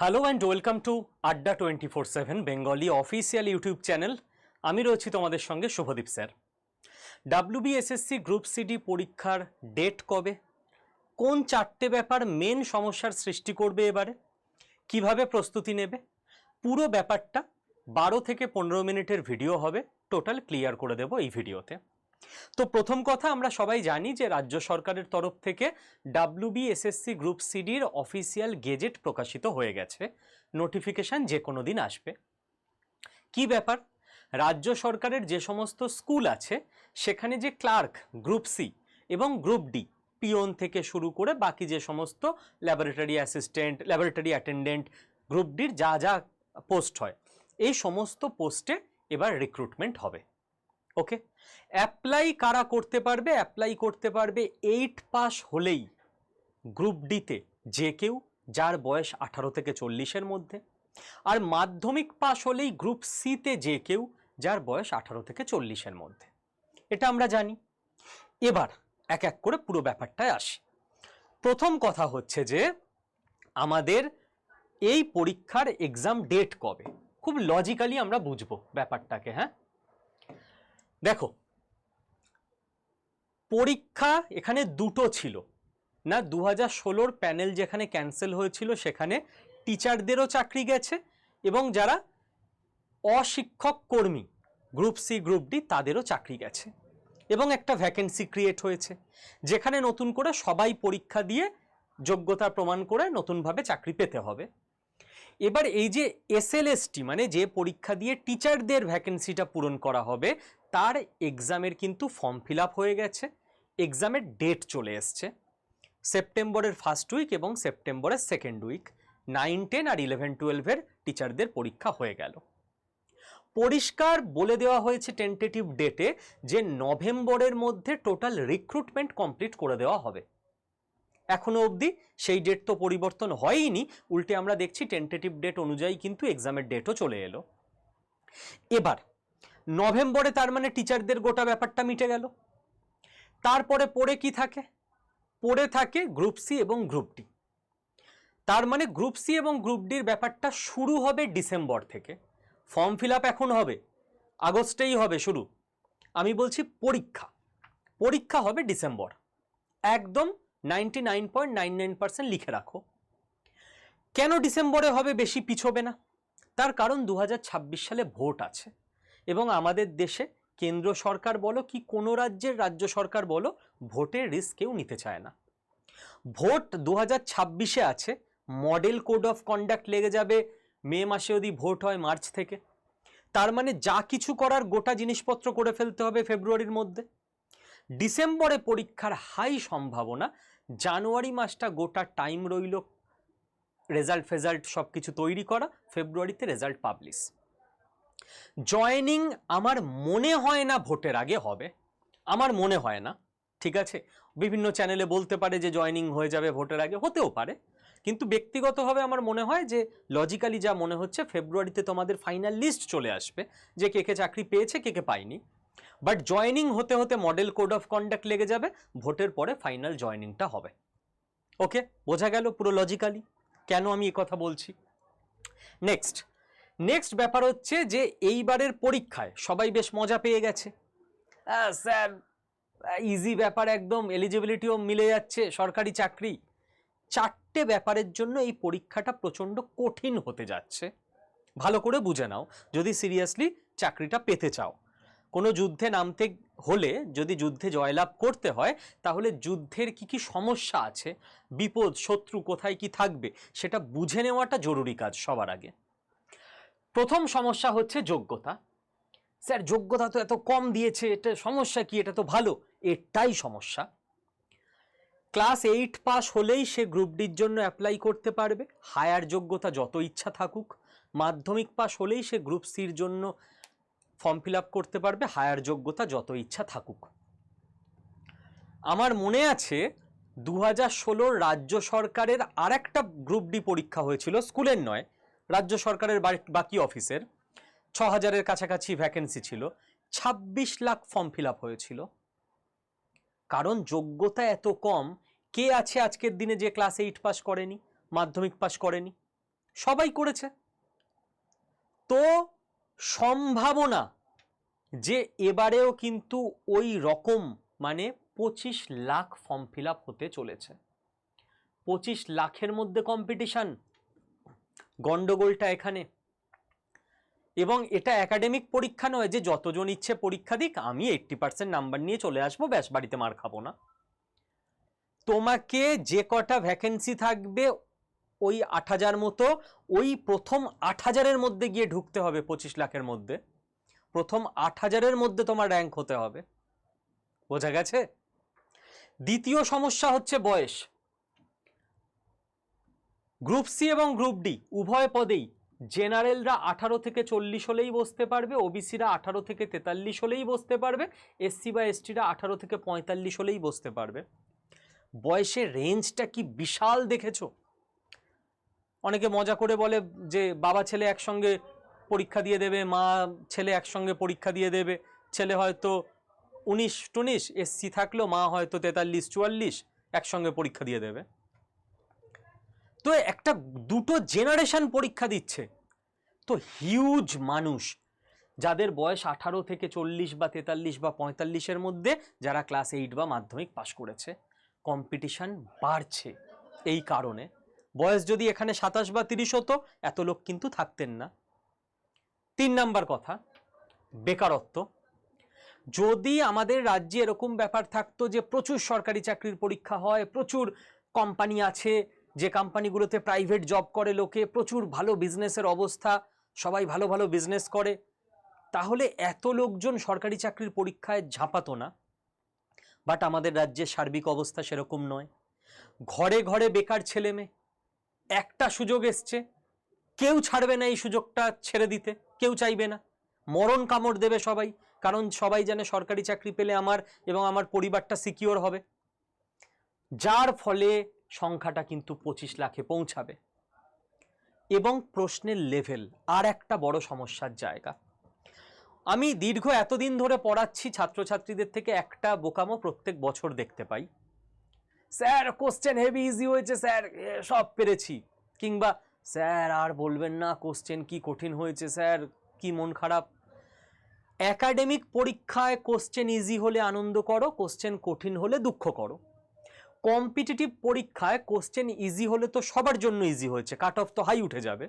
Hello and welcome to Adda twenty four seven Bengali official YouTube channel আমি রয়েছি তোমাদের সঙ্গে Subhadeep sir. WBSSC group CD পরীক্ষার date কবে? কোন চারটে ব্যাপার মেন সমস্যার সৃষ্টি করবে এবারে? কীভাবে প্রস্তুতি নেবে? পুরো ব্যাপারটা বারো থেকে পনেরো মিনিটের ভিডিও হবে। টোটাল ক্লিয়ার করে দেব এই ভিডিওতে তো প্রথম কথা আমরা সবাই জানি যে রাজ্য সরকারের তরফ থেকে ডাব্লিউবিএসএসসি গ্রুপ সিডির অফিসিয়াল গেজেট প্রকাশিত হয়ে গেছে। নোটিফিকেশান যে কোনো দিন আসবে। কি ব্যাপার? রাজ্য সরকারের যে সমস্ত স্কুল আছে, সেখানে যে ক্লার্ক, গ্রুপ সি এবং গ্রুপ ডি পিওন থেকে শুরু করে বাকি যে সমস্ত laboratory assistant laboratory attendant group ডির যা যা পোস্ট হয়, এই সমস্ত পোস্টে এবার রিক্রুটমেন্ট হবে। ওকে? অ্যাপ্লাই কারা করতে পারবে? অ্যাপ্লাই করতে পারবে এইট পাস হলেই গ্রুপ ডিতে যে কেউ যার বয়স আঠারো থেকে চল্লিশের মধ্যে। আর মাধ্যমিক পাস হলেই গ্রুপ সিতে যে কেউ যার বয়স আঠারো থেকে চল্লিশের মধ্যে। এটা আমরা জানি। এবার এক এক করে পুরো ব্যাপারটায় আসি। প্রথম কথা হচ্ছে যে আমাদের এই পরীক্ষার এক্সাম ডেট কবে? খুব লজিক্যালি আমরা বুঝব ব্যাপারটাকে হ্যাঁ? দেখো, পরীক্ষা এখানে দুটো ছিল। না দু হাজার ষোলোর প্যানেল যেখানে ক্যান্সেল হয়েছিল, সেখানে টিচারদেরও চাকরি গেছে এবং যারা অশিক্ষক কর্মী, গ্রুপ সি, গ্রুপ ডি, তাদেরও চাকরি গেছে এবং একটা ভ্যাকেন্সি ক্রিয়েট হয়েছে, যেখানে নতুন করে সবাই পরীক্ষা দিয়ে যোগ্যতা প্রমাণ করে নতুনভাবে চাকরি পেতে হবে। এবার এই যে এসএলএসটি মানে যে পরীক্ষা দিয়ে টিচারদের ভ্যাকেন্সিটা পূরণ করা হবে তার এক্সামের কিন্তু ফর্ম ফিল হয়ে গেছে। এক্সামের ডেট চলে এসছে। সেপ্টেম্বরের ফার্স্ট উইক এবং সেপ্টেম্বরের সেকেন্ড উইক নাইন টেন আর ইলেভেন টুয়েলভের টিচারদের পরীক্ষা হয়ে গেল। পরিষ্কার বলে দেওয়া হয়েছে টেন্টেটিভ ডেটে যে নভেম্বরের মধ্যে টোটাল রিক্রুটমেন্ট কমপ্লিট করে দেওয়া হবে। এখনও অবধি সেই ডেট তো পরিবর্তন হয়ইনি। উল্টে আমরা দেখছি টেন্টেটিভ ডেট অনুযায়ী কিন্তু এক্সামের ডেটও চলে এলো। এবার নভেম্বরে তার মানে টিচারদের গোটা ব্যাপারটা মিটে গেল। তারপরে পড়ে কি থাকে? পড়ে থাকে গ্রুপ সি এবং গ্রুপ ডি তার মানে গ্রুপ সি এবং গ্রুপ ডির ব্যাপারটা শুরু হবে ডিসেম্বর থেকে। ফর্ম ফিল এখন হবে, আগস্টেই হবে শুরু। আমি বলছি পরীক্ষা। পরীক্ষা হবে ডিসেম্বর। একদম ninety nine point nine nine percent লিখে রাখো। কেন ডিসেম্বরে হবে বেশি পিছবে না? তার কারণ দু হাজার ছাব্বিশ সালে ভোট আছে। এবং আমাদের দেশে কেন্দ্র সরকার বলো কি কোনো রাজ্যের রাজ্য সরকার বলো, ভোটের রিস্ক কেউ নিতে চায় না। ভোট দু হাজার ছাব্বিশে আছে মডেল কোড অফ কন্ডাক্ট লেগে যাবে, মে মাসে যদি ভোট হয় মার্চ থেকে। তার মানে যা কিছু করার গোটা জিনিসপত্র করে ফেলতে হবে ফেব্রুয়ারির মধ্যে। ডিসেম্বরে পরীক্ষার হাই সম্ভাবনা, জানুয়ারি মাসটা গোটা টাইম রইল রেজাল্ট ফেজাল্ট সব কিছু তৈরি করা, ফেব্রুয়ারিতে রেজাল্ট পাবলিশ জয়নিং আমার মনে হয় না ভোটের আগে হবে। আমার মনে হয় না, ঠিক আছে? বিভিন্ন চ্যানেলে বলতে পারে যে জয়নিং হয়ে যাবে ভোটের আগে, হতেও পারে। কিন্তু ব্যক্তিগতভাবে আমার মনে হয় যে লজিক্যালি যা মনে হচ্ছে ফেব্রুয়ারিতে তোমাদের ফাইনাল লিস্ট চলে আসবে যে কে কে চাকরি পেয়েছে, কে কে পায়নি। বাট জয়নিং হতে হতে মডেল কোড অফ কন্ডাক্ট লেগে যাবে, ভোটের পরে ফাইনাল জয়নিংটা হবে। ওকে বোঝা গেল পুরো লজিক্যালি কেন আমি কথা বলছি? নেক্সট নেক্সট ব্যাপার হচ্ছে যে এইবারের পরীক্ষায় সবাই বেশ মজা পেয়ে গেছে। আহ, স্যার। ইজি ব্যাপার একদম এলিজিবিলিটিও মিলে যাচ্ছে সরকারি চাকরি। চারটে ব্যাপারের জন্য এই পরীক্ষাটা প্রচণ্ড কঠিন হতে যাচ্ছে। ভালো করে বুঝে নাও যদি সিরিয়াসলি চাকরিটা পেতে চাও। কোনো যুদ্ধে নামতে হলে যদি যুদ্ধে জয়লাভ করতে হয় তাহলে যুদ্ধের কি কি সমস্যা আছে বিপদ শত্রু কোথায় কি থাকবে সেটা বুঝে নেওয়াটা জরুরি কাজ সবার আগে। প্রথম সমস্যা হচ্ছে যোগ্যতা। স্যার, যোগ্যতা তো এত কম দিয়েছে, এটা সমস্যা কি? এটা তো ভালো, এটাই সমস্যা। ক্লাস এইট পাস হলেই সে গ্রুপ ডির জন্য অ্যাপ্লাই করতে পারবে। হায়ার যোগ্যতা যত ইচ্ছা থাকুক। মাধ্যমিক পাস হলেই সে গ্রুপ সির জন্য ফর্ম ফিল করতে পারবে। হায়ার যোগ্যতা যত ইচ্ছা থাকুক। আমার মনে আছে দু হাজার ষোলোর রাজ্য সরকারের আর একটা গ্রুপ ডি পরীক্ষা হয়েছিল, স্কুলের নয়। রাজ্য সরকারের বাকি অফিসের ছ হাজারের কাছাকাছি ভ্যাকেন্সি ছিল। ছাব্বিশ লাখ ফর্ম ফিল হয়েছিল। কারণ যোগ্যতা এত কম, কে আছে আজকের দিনে যে ক্লাস এইট পাস করেনি, মাধ্যমিক পাস করেনি? সবাই করেছে। তো সম্ভাবনা যে এবারেও কিন্তু ওই রকম মানে পঁচিশ লাখ ফর্ম ফিল হতে চলেছে। পঁচিশ লাখের মধ্যে কম্পিটিশন গন্ডগোলটা এখানে। এবং এটা একাডেমিক পরীক্ষা নয় যে যতজন ইচ্ছে পরীক্ষা দিক, আমি এইট্টি পার্সেন্ট নাম্বার নিয়ে চলে আসব, ব্যাস, বাড়িতে মার খাব না। তোমাকে যে কটা ভ্যাকেন্সি থাকবে, ওই আট হাজার মতো, ওই প্রথম আট হাজারের মধ্যে গিয়ে ঢুকতে হবে পঁচিশ লাখের মধ্যে। প্রথম আট হাজারের মধ্যে তোমার র্যাঙ্ক হতে হবে। বোঝা গেছে? দ্বিতীয় সমস্যা হচ্ছে বয়স। গ্রুপ সি এবং গ্রুপ ডি, উভয় পদেই জেনারেলরা আঠারো থেকে চল্লিশ হলেই বসতে পারবে, ওবিসিরা আঠারো থেকে তেতাল্লিশ হলেই বসতে পারবে, এসসি বা এসটিরা আঠারো থেকে পঁয়তাল্লিশ হলেই বসতে পারবে। বয়সের রেঞ্জটা কি বিশাল দেখেছ? অনেকে মজা করে বলে যে বাবা ছেলে একসঙ্গে পরীক্ষা দিয়ে দেবে, মা ছেলে একসঙ্গে পরীক্ষা দিয়ে দেবে, ছেলে হয়তো উনিশ টুনিশ, এসসি থাকলেও মা হয়তো তেতাল্লিশ চুয়াল্লিশ একসঙ্গে পরীক্ষা দিয়ে দেবে। তো একটা দুটো জেনারেশন পরীক্ষা দিচ্ছে। তো হিউজ মানুষ, যাদের বয়স আঠারো থেকে চল্লিশ বা তেতাল্লিশ বা পঁয়তাল্লিশের মধ্যে যারা ক্লাস এইট বা মাধ্যমিক পাশ করেছে কম্পিটিশন বাড়ছে এই কারণে। বয়স যদি এখানে সাতাশ বা তিরিশ হতো, এত লোক কিন্তু থাকতেন না। তিন নাম্বার কথা, বেকারত্ব। যদি আমাদের রাজ্যে এরকম ব্যাপার থাকতো যে প্রচুর সরকারি চাকরির পরীক্ষা হয়, প্রচুর কোম্পানি আছে যে কোম্পানিগুলোতে প্রাইভেট জব করে লোকে, প্রচুর ভালো বিজনেসের অবস্থা, সবাই ভালো ভালো বিজনেস করে, তাহলে এত লোকজন সরকারি চাকরির পরীক্ষায় ঝাঁপাতো না? বাট আমাদের রাজ্যের সার্বিক অবস্থা সেরকম নয়। ঘরে ঘরে বেকার ছেলে মেয়ে, একটা সুযোগ এসছে, কেউ ছাড়বে না এই সুযোগটা ছেড়ে দিতে, কেউ চাইবে না। মরণ কামড় দেবে সবাই, কারণ সবাই জানে সরকারি চাকরি পেলে আমার এবং আমার পরিবারটা সিকিওর হবে। যার ফলে সংখ্যাটা কিন্তু পঁচিশ লাখে পৌঁছাবে। এবং প্রশ্নের লেভেল আর একটা বড় সমস্যার জায়গা। আমি দীর্ঘ এতদিন ধরে পড়াচ্ছি, ছাত্রছাত্রীদের থেকে একটা বোকামো প্রত্যেক বছর দেখতে পাই। স্যার কোশ্চেন হেভি ইজি হয়েছে, স্যার সব পেরেছি। কিংবা, স্যার, আর বলবেন না কোশ্চেন কি কঠিন হয়েছে, স্যার, কি মন খারাপ? একাডেমিক পরীক্ষায় কোশ্চেন ইজি হলে আনন্দ করো কোশ্চেন কঠিন হলে দুঃখ করো। কম্পিটিটিভ পরীক্ষায় কোশ্চেন ইজি হলে তো সবার জন্য ইজি হয়েছে। কাট অফ তো হাই উঠে যাবে।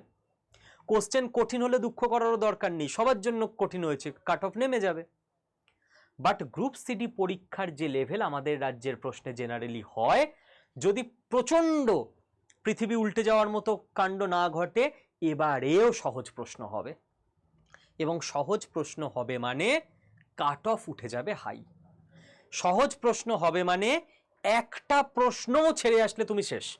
কোশ্চেন কঠিন হলে দুঃখ করারও দরকার নেই। সবার জন্য কঠিন হয়েছে। কাট অফ নেমে যাবে। বাট গ্রুপ সিডি পরীক্ষার যে লেভেল আমাদের রাজ্যের প্রশ্নে জেনারেলি হয়, যদি প্রচণ্ড পৃথিবী উল্টে যাওয়ার মতো কাণ্ড না ঘটে, এবারেও সহজ প্রশ্ন হবে। এবং সহজ প্রশ্ন হবে মানে কাট অফ উঠে যাবে হাই সহজ প্রশ্ন হবে মানে একটা প্রশ্নও ছেড়ে আসলে তুমি শেষ।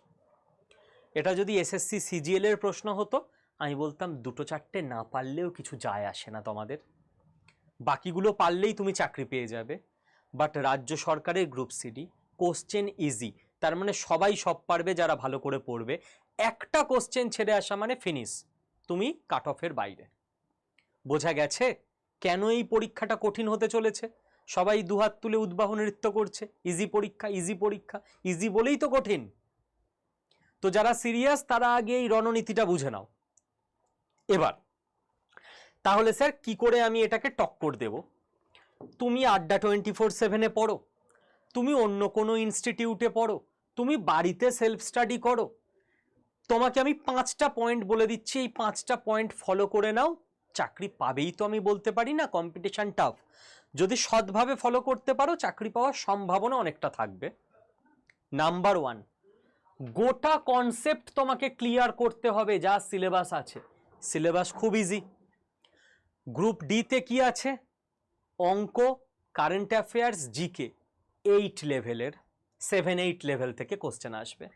এটা যদি এসএসসি সিজিএল এর প্রশ্ন হতো, আমি বলতাম দুটো চারটে না পারলেও কিছু যায় আসে না তোমাদের। বাকিগুলো পারলেই তুমি চাকরি পেয়ে যাবে। বাট রাজ্য সরকারের গ্রুপ সিডি কোশ্চেন ইজি তার মানে সবাই সব পারবে, যারা ভালো করে পড়বে। একটা কোশ্চেন ছেড়ে আসা মানে ফিনিশ তুমি কাট অফের বাইরে। বোঝা গেছে? কেন এই পরীক্ষাটা কঠিন হতে চলেছে? সবাই দুহাত তুলে উদ্বাহ নৃত্য করছে। ইজি পরীক্ষা ইজি পরীক্ষা ইজি বলেই তো কঠিন। তো যারা সিরিয়াস তারা আগে এই রণনীতিটা বুঝে নাও। এবার, তাহলে স্যার, কি করে আমি এটাকে টক্কর দেব? তুমি আড্ডা টোয়েন্টি ফোর সেভেনে পড়ো, তুমি অন্য কোনো ইনস্টিটিউটে পড়ো, তুমি বাড়িতে সেলফ স্টাডি করো। তোমাকে আমি পাঁচটা পয়েন্ট বলে দিচ্ছি, এই পাঁচটা পয়েন্ট ফলো করে নাও। চাকরি পাবেই তো আমি বলতে পারি না কম্পিটিশন টাফ যদি সৎভাবে ফলো করতে পারো, চাকরি পাওয়ার সম্ভাবনা অনেকটা থাকবে। নাম্বার ওয়ান গোটা কনসেপ্ট তোমাকে ক্লিয়ার করতে হবে যা সিলেবাস আছে। সিলেবাস খুব ইজি গ্রুপ ডিতে কি আছে? অঙ্ক কারেন্ট অ্যাফেয়ার্স জিকে এইট লেভেলের সেভেন এইট লেভেল থেকে কোশ্চেন আসবে।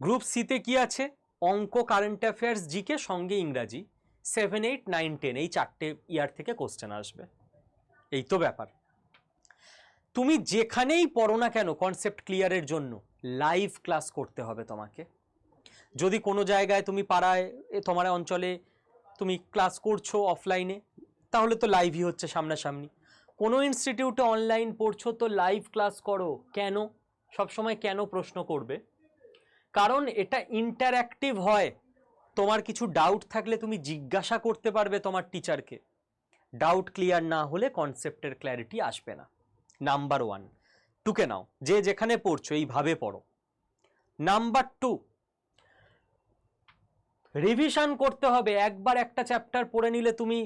গ্রুপ সিতে কি আছে? অঙ্ক কারেন্ট অ্যাফেয়ার্স জিকে সঙ্গে ইংরাজি। সেভেন এইট নাইন টেন এই চারটে ইয়ার থেকে কোশ্চেন আসবে। এই তো ব্যাপার। তুমি যেখানেই পড়ো না কেন কনসেপ্ট ক্লিয়ারের জন্য লাইভ ক্লাস করতে হবে তোমাকে। যদি কোনো জায়গায় তুমি পাড়ায় তোমার অঞ্চলে তুমি ক্লাস করছ অফলাইনে তাহলে তো লাইভই হচ্ছে সামনাসামনি। কোনো ইনস্টিটিউটে অনলাইন পড়ছো তো লাইভ ক্লাস করো। কেন? সবসময় কেন প্রশ্ন করবে? কারণ এটা ইন্টারঅ্যাক্টিভ হয়। তোমার কিছু ডাউট থাকলে তুমি জিজ্ঞাসা করতে পারবে তোমার টিচারকে ডাউট ক্লিয়ার না হলে কনসেপ্টের ক্ল্যারিটি আসবে না। নাম্বার ওয়ান টুকে নাও, যে যেখানে পড়ছো এইভাবে পড়ো। নাম্বার টু রিভিশন করতে হবে, একবার একটা চ্যাপ্টার পড়ে নিলে তুমি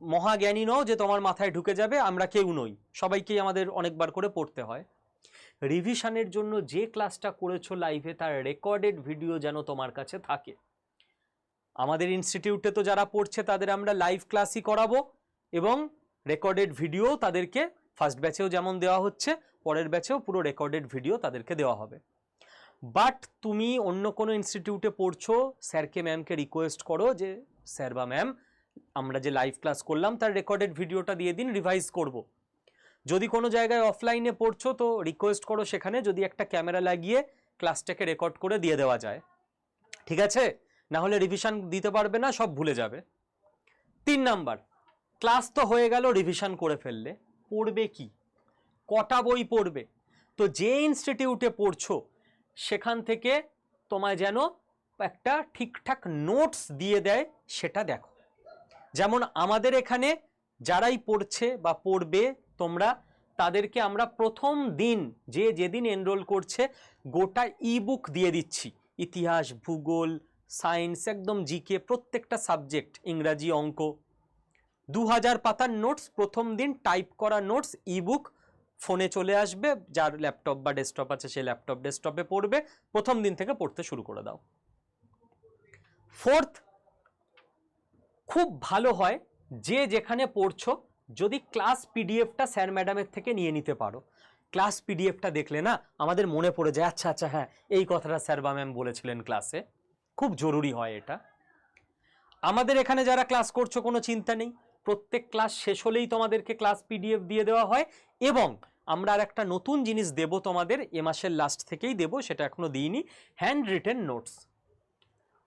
মহাজ্ঞানী নও যে তোমার মাথায় ঢুকে যাবে, আমরা কেউ নই, সবাইকেই আমাদের অনেকবার করে পড়তে হয়। রিভিশনের জন্য যে ক্লাসটা করেছ লাইভে তার রেকর্ডেড ভিডিও যেন তোমার কাছে থাকে। আমাদের ইনস্টিটিউটে তো যারা পড়ছে, তাদের আমরা লাইভ ক্লাসই করাবো। এবং রেকর্ডেড ভিডিও তাদেরকে ফার্স্ট ব্যাচেও যেমন দেওয়া হচ্ছে, পরের ব্যাচেও পুরো রেকর্ডেড ভিডিও তাদেরকে দেওয়া হবে। বাট তুমি অন্য কোনো ইনস্টিটিউটে পড়ছো, স্যারকে ম্যামকে রিকোয়েস্ট করো যে, স্যার বা ম্যাম আমরা যে লাইভ ক্লাস করলাম, তার রেকর্ডেড ভিডিওটা দিয়ে দিন রিভাইজ করব। যদি কোনো জায়গায় অফলাইনে পড়ছো, তো রিকোয়েস্ট করো সেখানে, যদি একটা ক্যামেরা লাগিয়ে ক্লাসটাকে রেকর্ড করে দিয়ে দেওয়া যায়। ঠিক আছে? না হলে রিভিশন দিতে পারবে না, সব ভুলে যাবে। তিন নাম্বার ক্লাস তো হয়ে গেল রিভিশন করে ফেললে। পড়বে কি? কটা বই পড়বে? তো যে ইনস্টিটিউটে পড়ছো, সেখান থেকে তোমায় যেন একটা ঠিকঠাক নোটস দিয়ে দেয়, সেটা দেখো। যেমন আমাদের এখানে যারাই পড়ছে বা পড়বে তোমরা, তাদেরকে আমরা প্রথম দিন যে যেদিন এনরোল করছে, গোটা ইবুক দিয়ে দিচ্ছি। ইতিহাস, ভূগোল সায়েন্স একদম জিকে প্রত্যেকটা সাবজেক্ট ইংরাজি, অঙ্ক। দু হাজার পাতার নোটস, প্রথম দিন টাইপ করা নোটস ইবুক ফোনে চলে আসবে, যার ল্যাপটপ বা ডেস্কটপ আছে সেই ল্যাপটপ ডেস্কটপে পড়বে। প্রথম দিন থেকে পড়তে শুরু করে দাও। ফোর্থ খুব ভালো হয় যে যেখানে পড়ছো, যদি ক্লাস পিডিএফটা স্যার ম্যাডামের থেকে নিয়ে নিতে পারো। ক্লাস পিডিএফটা দেখলে না, আমাদের মনে পড়ে যায় আচ্ছা আচ্ছা হ্যাঁ এই কথাটা স্যার বা ম্যাম বলেছিলেন ক্লাসে খুব জরুরি হয় এটা। আমাদের এখানে যারা ক্লাস করছ, কোনো চিন্তা নেই। প্রত্যেক ক্লাস শেষ হলেই তোমাদেরকে ক্লাস পিডিএফ দিয়ে দেওয়া হয় এবং আমরা আর একটা নতুন জিনিস দেব তোমাদের, এ মাসের লাস্ট থেকেই দেব, সেটা এখনও দিইনি হ্যান্ড রিটেন নোটস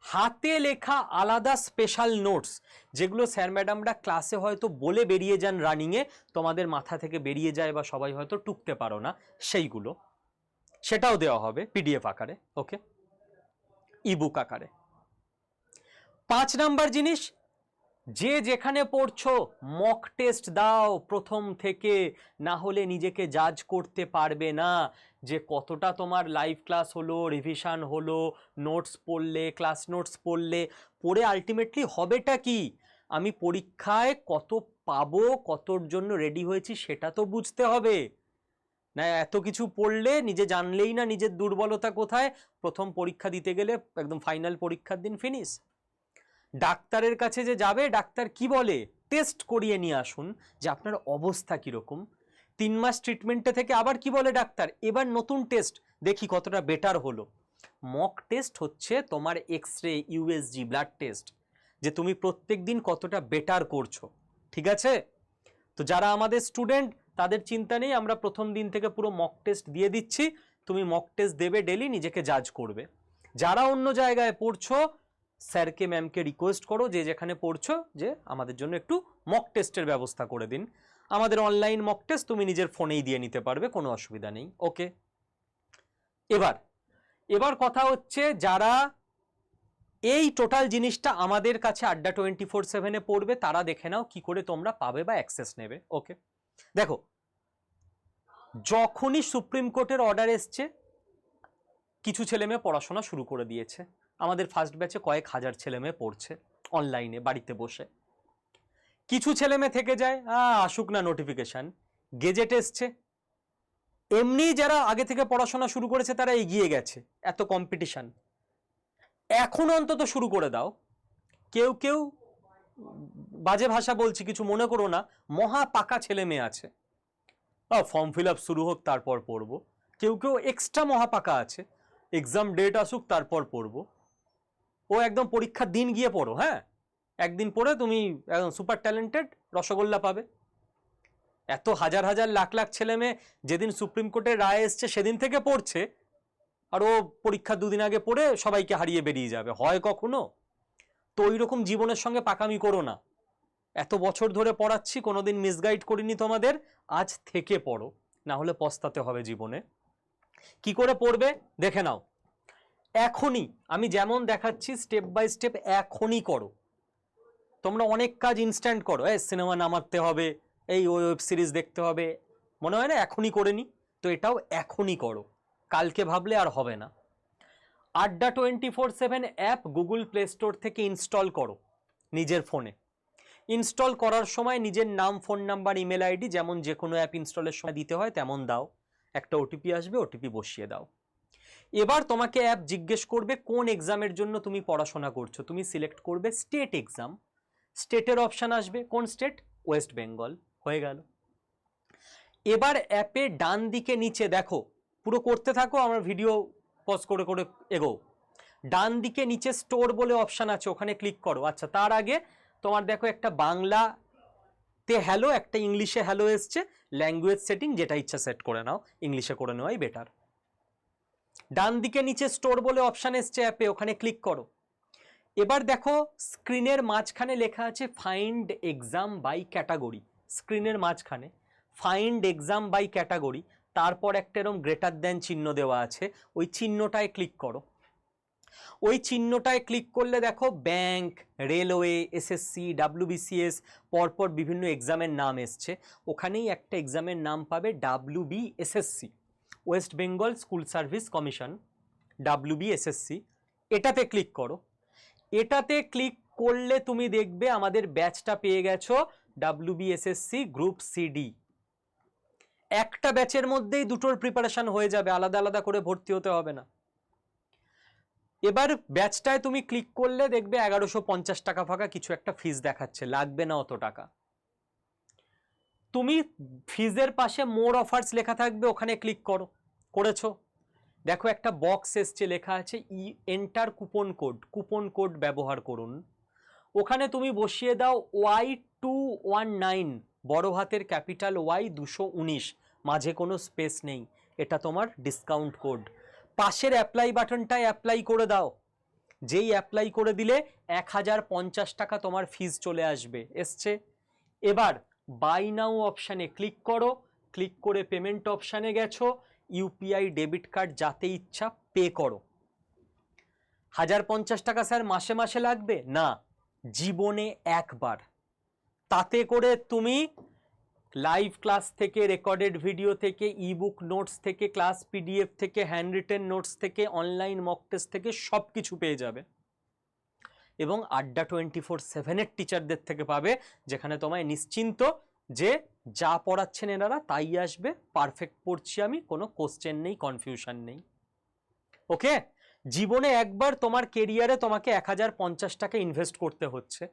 হাতে লেখা আলাদা স্পেশাল নোটস যেগুলো স্যার ম্যাডামরা ক্লাসে হয়তো বলে বেরিয়ে যান রানিংয়ে তোমাদের মাথা থেকে বেরিয়ে যায় বা সবাই হয়তো টুকতে পারো না, সেইগুলো। সেটাও দেওয়া হবে পিডিএফ আকারে ওকে ইবুক আকারে। পাঁচ নাম্বার জিনিস যে যেখানে পড়ছো মক টেস্ট দাও প্রথম থেকে। না হলে নিজেকে জাজ করতে পারবে না যে কতটা তোমার লাইভ ক্লাস হলো রিভিশন হলো নোটস পড়লে ক্লাস নোটস পড়লে। পড়ে আলটিমেটলি হবেটা কি? আমি পরীক্ষায় কত পাবো, কতর জন্য রেডি হয়েছি সেটা তো বুঝতে হবে। না, এত কিছু পড়লে নিজে জানলেই না নিজের দুর্বলতা কোথায়? প্রথম পরীক্ষা দিতে গেলে একদম ফাইনাল পরীক্ষার দিন ফিনিশ ডাক্তারের কাছে যে যাবে, ডাক্তার কি বলে? টেস্ট করিয়ে নিয়ে আসুন যে আপনার অবস্থা কীরকম। তিন মাস ট্রিটমেন্টে থেকে আবার কি বলে ডাক্তার? এবার নতুন টেস্ট দেখি কতটা বেটার হলো। মক টেস্ট হচ্ছে তোমার X ray USG blood test যে তুমি প্রত্যেক দিন কতটা বেটার করছ। ঠিক আছে? তো যারা আমাদের স্টুডেন্ট তাদের চিন্তা নেই, আমরা প্রথম দিন থেকে পুরো মক টেস্ট দিয়ে দিচ্ছি। তুমি মক টেস্ট দেবে ডেলি নিজেকে জাজ করবে। যারা অন্য জায়গায় পড়ছো স্যারকে, ম্যামকে রিকোয়েস্ট করো যে যেখানে পড়ছো, যে আমাদের জন্য একটু মক টেস্টের ব্যবস্থা করে দিন। আমাদের অনলাইন মক টেস্ট তুমি নিজের ফোনেই দিয়ে নিতে পারবে, কোনো অসুবিধা নেই। ওকে এবার এবার কথা হচ্ছে যারা এই টোটাল জিনিসটা আমাদের কাছে আড্ডা টোয়েন্টি ফোর সেভেনে পড়বে, তারা দেখে নাও কি করে তোমরা পাবে বা অ্যাক্সেস নেবে। ওকে দেখো, যখনই সুপ্রিম কোর্টের অর্ডার এসছে, কিছু ছেলে মেয়ে পড়াশোনা শুরু করে দিয়েছে। আমাদের ফার্স্ট ব্যাচে কয়েক হাজার ছেলে মেয়ে পড়ছে অনলাইনে বাড়িতে বসে। কিছু ছেলে মেয়ে থেকে যায় আসুক না নোটিফিকেশন গেজেট এসছে। এমনি যারা আগে থেকে পড়াশোনা শুরু করেছে, তারা এগিয়ে গেছে, এত কম্পিটিশন এখন অন্তত শুরু করে দাও। কেউ কেউ বাজে ভাষা বলছি, কিছু মনে করো না, মহা পাকা ছেলে মেয়ে আছে। ফর্ম ফিল আপ শুরু হোক, তারপর পড়ব। কেউ কেউ এক্সট্রা মহা পাকা আছে। এক্সাম ডেট আসুক, তারপর পড়ব। ও একদম পরীক্ষার দিন গিয়ে পড়ো হ্যাঁ? একদিন পড়ে তুমি একদম সুপার ট্যালেন্টেড রসগোল্লা পাবে। এত হাজার হাজার লাখ লাখ ছেলে মেয়ে যেদিন সুপ্রিম কোর্টের রায় এসছে সেদিন থেকে পড়ছে, আর ও পরীক্ষা দুদিন আগে পড়ে সবাইকে হারিয়ে বেরিয়ে যাবে, হয় কখনো? তো ওই রকম জীবনের সঙ্গে পাকামি করো না। এত বছর ধরে পড়াচ্ছি, কোনোদিন মিসগাইড করিনি তোমাদের, আজ থেকে পড়ো, না হলে পস্তাতে হবে জীবনে। কি করে পড়বে? দেখে নাও। এখনই, আমি যেমন দেখাচ্ছি স্টেপ বাই স্টেপ এখনই করো। তোমরা অনেক কাজ ইনস্ট্যান্ট করো, এই সিনেমা নামাতে হবে, এই ওয়েব সিরিজ দেখতে হবে। মনে হয় না, এখনই করে নি? তো এটাও এখনই করো। কালকে ভাবলে আর হবে না। Adda twenty four seven app Google Play Store থেকে ইনস্টল করো, নিজের ফোনে ইনস্টল করার সময় নিজের নাম ফোন নাম্বার ইমেল আইডি যেমন যে কোনো অ্যাপ ইনস্টলের সময় দিতে হয়, তেমন দাও। একটা ওটিপি আসবে ওটিপি বসিয়ে দাও। এবার তোমাকে অ্যাপ জিজ্ঞেস করবে কোন এক্সামের জন্য তুমি পড়াশোনা করছ। তুমি সিলেক্ট করবে স্টেট এক্সাম স্টেটের অপশান আসবে। কোন স্টেট ওয়েস্ট বেঙ্গল হয়ে গেল। এবার অ্যাপে ডান দিকে নিচে দেখো। পুরো করতে থাকো, আমার ভিডিও পজ করে করে এগো ডান দিকে নিচে স্টোর বলে অপশান আছে, ওখানে ক্লিক করো। আচ্ছা তার আগে তোমার দেখো একটা বাংলাতে হ্যালো একটা ইংলিশে হ্যালো এসছে। ল্যাঙ্গুয়েজ সেটিং যেটা ইচ্ছা সেট করে নাও। ইংলিশে করে নেওয়াই বেটার ডান দিকে নিচে স্টোর বলে অপশান এসছে অ্যাপে ওখানে ক্লিক করো। এবার দেখো স্ক্রিনের মাঝখানে লেখা আছে ফাইন্ড এক্সাম বাই ক্যাটাগরি স্ক্রিনের মাঝখানে ফাইন্ড এক্সাম বাই ক্যাটাগরি তারপর একটা এরকম গ্রেটার দেন চিহ্ন দেওয়া আছে, ওই চিহ্নটায় ক্লিক করো। ওই চিহ্নটায় ক্লিক করলে দেখো ব্যাংক রেলওয়ে এসএসসি ডাব্লিউবিসিএস পরপর বিভিন্ন এক্সামের নাম এসছে। ওখানেই একটা এক্সামের নাম পাবে WB SSC West Bengal school service commission WB SSC এটাতে ক্লিক করো। এটাতে ক্লিক করলে তুমি দেখবে আমাদের ব্যাচটা পেয়ে গেছো ডাব্লিউবিএসএসসি গ্রুপ সিডি একটা ব্যাচের মধ্যেই দুটোর প্রিপারেশন হয়ে যাবে, আলাদা আলাদা করে ভর্তি হতে হবে না। এবার ব্যাচটায় তুমি ক্লিক করলে দেখবে এগারোশো পঞ্চাশ টাকা ফাঁকা কিছু একটা ফিস দেখাচ্ছে, লাগবে না অত টাকা। তুমি ফিজের পাশে মোর অফার্স লেখা থাকবে, ওখানে ক্লিক করো। করেছ? দেখো, একটা বক্স এসছে, লেখা আছে, E enter coupon code coupon code ব্যবহার করুন। ওখানে তুমি বসিয়ে দাও ওয়াই টু ওয়ান নাইন বড় হাতের ক্যাপিটাল ওয়াই দুশো উনিশ, মাঝে কোনো স্পেস নেই, এটা তোমার ডিসকাউন্ট কোড পাশের অ্যাপ্লাই বাটনটায় অ্যাপ্লাই করে দাও। যেই অ্যাপ্লাই করে দিলে এক হাজার পঞ্চাশ টাকা তোমার ফিজ চলে আসবে, এসছে। এবার বাই নাও অপশানে ক্লিক করো ক্লিক করে পেমেন্ট অপশানে গেছো ইউপিআই ডেবিট কার্ড যাতে ইচ্ছা পে করো। হাজার পঞ্চাশ টাকা স্যার মাসে মাসে লাগবে? না, জীবনে একবার। তাতে করে তুমি লাইভ ক্লাস থেকে, রেকর্ডেড ভিডিও থেকে ইবুক নোটস থেকে, ক্লাস পিডিএফ থেকে হ্যান্ড রিটেন নোটস থেকে অনলাইন মক টেস্ট থেকে সব কিছু পেয়ে যাবে। এবং আড্ডা টোয়েন্টি ফোর সেভেনের টিচারদের থেকে পাবে, যেখানে তোমায় নিশ্চিন্ত যে যা পড়াচ্ছেন এনারা তাই আসবে পারফেক্ট পড়ছি আমি, কোনো কোশ্চেন নেই কনফিউশন নেই। ওকে জীবনে একবার তোমার কেরিয়ারে তোমাকে এক হাজার পঞ্চাশ টাকা ইনভেস্ট করতে হচ্ছে।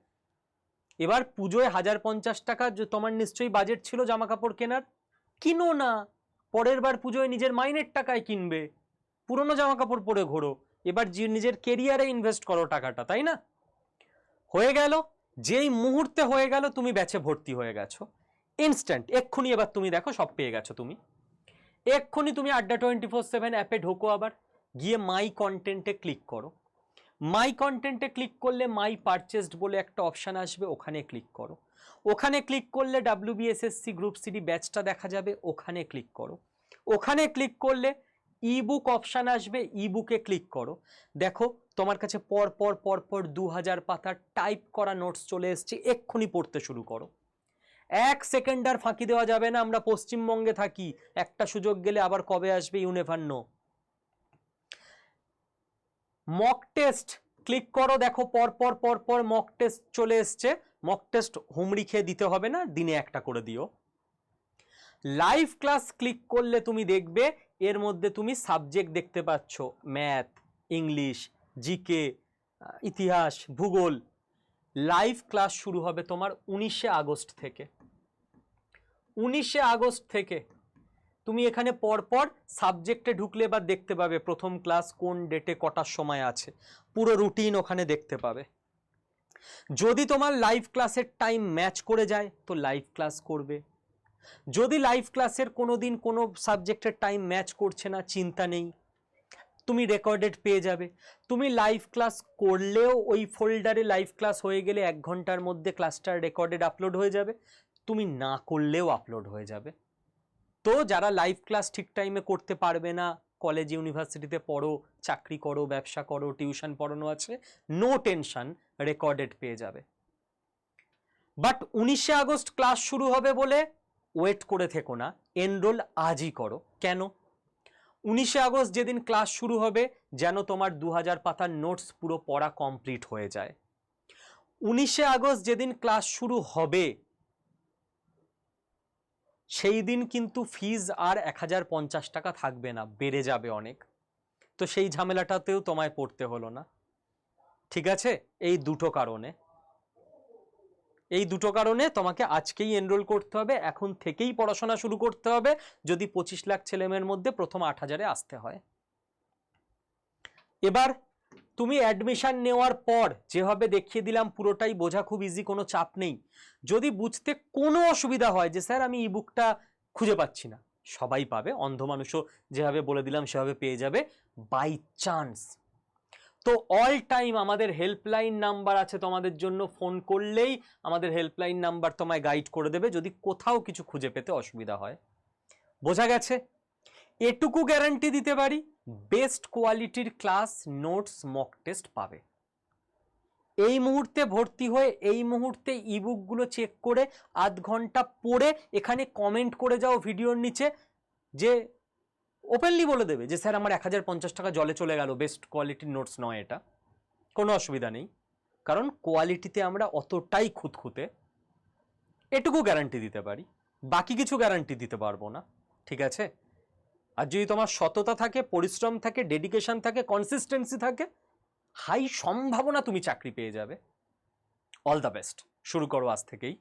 এবার পুজোয় হাজার পঞ্চাশ টাকা তোমার নিশ্চয়ই বাজেট ছিল জামা কাপড় কেনার। কিনো না! পরের বার পুজোয় নিজের মাইনের টাকায় কিনবে। পুরনো জামা কাপড় পরে ঘোরো। এবার নিজের কেরিয়ারে ইনভেস্ট করো টাকাটা, তাই না? হয়ে গেল। যেই মুহূর্তে হয়ে গেল, তুমি ব্যাচে ভর্তি হয়ে গেছো। ইনস্ট্যান্ট এক্ষুনি এবার তুমি দেখো, সব পেয়ে গেছো তুমি। এক্ষুনি তুমি আড্ডা টোয়েন্টি ফোর সেভেন অ্যাপে ঢোকো আবার। গিয়ে মাই কন্টেন্টে ক্লিক করো। মাই কন্টেন্টে ক্লিক করলে মাই পারচেসড বলে একটা অপশান আসবে, ওখানে ক্লিক করো। ওখানে ক্লিক করলে ডাব্লিউবিএসএসসি গ্রুপ সিডি ব্যাচটা দেখা যাবে, ওখানে ক্লিক করো। ওখানে ক্লিক করলে ইবুক অপশান আসবে ইবুকে ক্লিক করো। দেখো, তোমার কাছে পর পর পর পর দু হাজার পাতার টাইপ করা নোটস চলে এসছে, এক্ষুনি পড়তে শুরু করো। এক সেকেন্ড আর ফাঁকি দেওয়া যাবে না, আমরা পশ্চিমবঙ্গে থাকি। একটা সুযোগ গেলে আবার কবে আসবে you never know mock test click করো, দেখো পরপর পর পর পর মক টেস্ট চলে এসছে। মক টেস্ট হুমড়ি খেয়ে দিতে হবে না, দিনে একটা করে দিও। লাইভ ক্লাস ক্লিক করলে তুমি দেখবে, এর মধ্যে তুমি সাবজেক্ট দেখতে পাচ্ছ। ম্যাথ ইংলিশ জিকে ইতিহাস, ভূগোল। লাইভ ক্লাস শুরু হবে তোমার উনিশে আগস্ট থেকে। উনিশে আগস্ট থেকে তুমি এখানে পরপর সাবজেক্টে ঢুকলে বা দেখতে পাবে প্রথম ক্লাস কোন ডেটে কটার সময় আছে। পুরো রুটিন ওখানে দেখতে পাবে। যদি তোমার লাইভ ক্লাসের টাইম ম্যাচ করে যায়, তো লাইভ ক্লাস করবে। যদি লাইভ ক্লাসের কোনো দিন কোনো সাবজেক্টের টাইম ম্যাচ করছে না, চিন্তা নেই। তুমি রেকর্ডেড পেয়ে যাবে। তুমি লাইভ ক্লাস করলেও ওই ফোল্ডারে লাইভ ক্লাস হয়ে গেলে এক ঘণ্টার মধ্যে ক্লাসটার রেকর্ডেড আপলোড হয়ে যাবে। তুমি না করলেও আপলোড হয়ে যাবে। তো যারা লাইভ ক্লাস ঠিক টাইমে করতে পারবে না কলেজ ইউনিভার্সিটিতে পড়ো, চাকরি করো, ব্যবসা করো টিউশন পড়ানো আছে নো টেনশন রেকর্ডেড পেয়ে যাবে। বাট উনিশে আগস্ট ক্লাস শুরু হবে বলে ওয়েট করে থেকো না এনরোল আজই করো। কেন? উনিশে আগস্ট যেদিন ক্লাস শুরু হবে, যেন তোমার দু হাজার পাতার নোটস পুরো পড়া কমপ্লিট হয়ে যায়। উনিশে আগস্ট যেদিন ক্লাস শুরু হবে সেই দিন কিন্তু ফিজ আর এক হাজার পঞ্চাশ টাকা থাকবে না, বেড়ে যাবে অনেক। তো সেই ঝামেলাটাতেও তোমায় পড়তে হলো না। ঠিক আছে? এই দুটো কারণে। এই দুটো কারণে তোমাকে আজকেই এনরোল করতে হবে, এখন থেকেই পড়াশোনা শুরু করতে হবে, যদি পঁচিশ লাখ ছেলেমেয়ের মধ্যে প্রথম আট হাজারে আসতে হয়। এবার তুমি অ্যাডমিশান নেওয়ার পর যেভাবে দেখিয়ে দিলাম, পুরোটাই বোঝা খুব ইজি কোনো চাপ নেই। যদি বুঝতে কোনো অসুবিধা হয় যে, স্যার, আমি ইবুকটা খুঁজে পাচ্ছি না। সবাই পাবে, অন্ধ মানুষও যেভাবে বলে দিলাম, সেভাবে পেয়ে যাবে বাই চান্স তো অল টাইম আমাদের হেল্পলাইন নাম্বার আছে তোমাদের জন্য ফোন করলেই আমাদের হেল্পলাইন নাম্বার তোমায় গাইড করে দেবে, যদি কোথাও কিছু খুঁজে পেতে অসুবিধা হয়। বোঝা গেছে? এটুকু গ্যারান্টি দিতে পারি বেস্ট কোয়ালিটির ক্লাস নোটস মক টেস্ট পাবে। এই মুহূর্তে ভর্তি হয়ে এই মুহূর্তে ইবুকগুলো চেক করে আধ ঘণ্টা পড়ে এখানে কমেন্ট করে যাও ভিডিওর নিচে যে ওপেনলি বলে দেবে যে স্যার আমার এক হাজার পঞ্চাশ টাকা জলে চলে গেল বেস্ট কোয়ালিটির নোটস নয় এটা। কোনো অসুবিধা নেই। কারণ কোয়ালিটিতে আমরা অতটাই খুঁতখুঁতে এটুকু গ্যারান্টি দিতে পারি। বাকি কিছু গ্যারান্টি দিতে পারব না। ঠিক আছে? আর যদি তোমার সততা থাকে, পরিশ্রম থাকে ডেডিকেশন থাকে কনসিস্টেন্সি থাকে হাই সম্ভাবনা তুমি চাকরি পেয়ে যাবে। অল দ্য বেস্ট শুরু করো আজ থেকেই।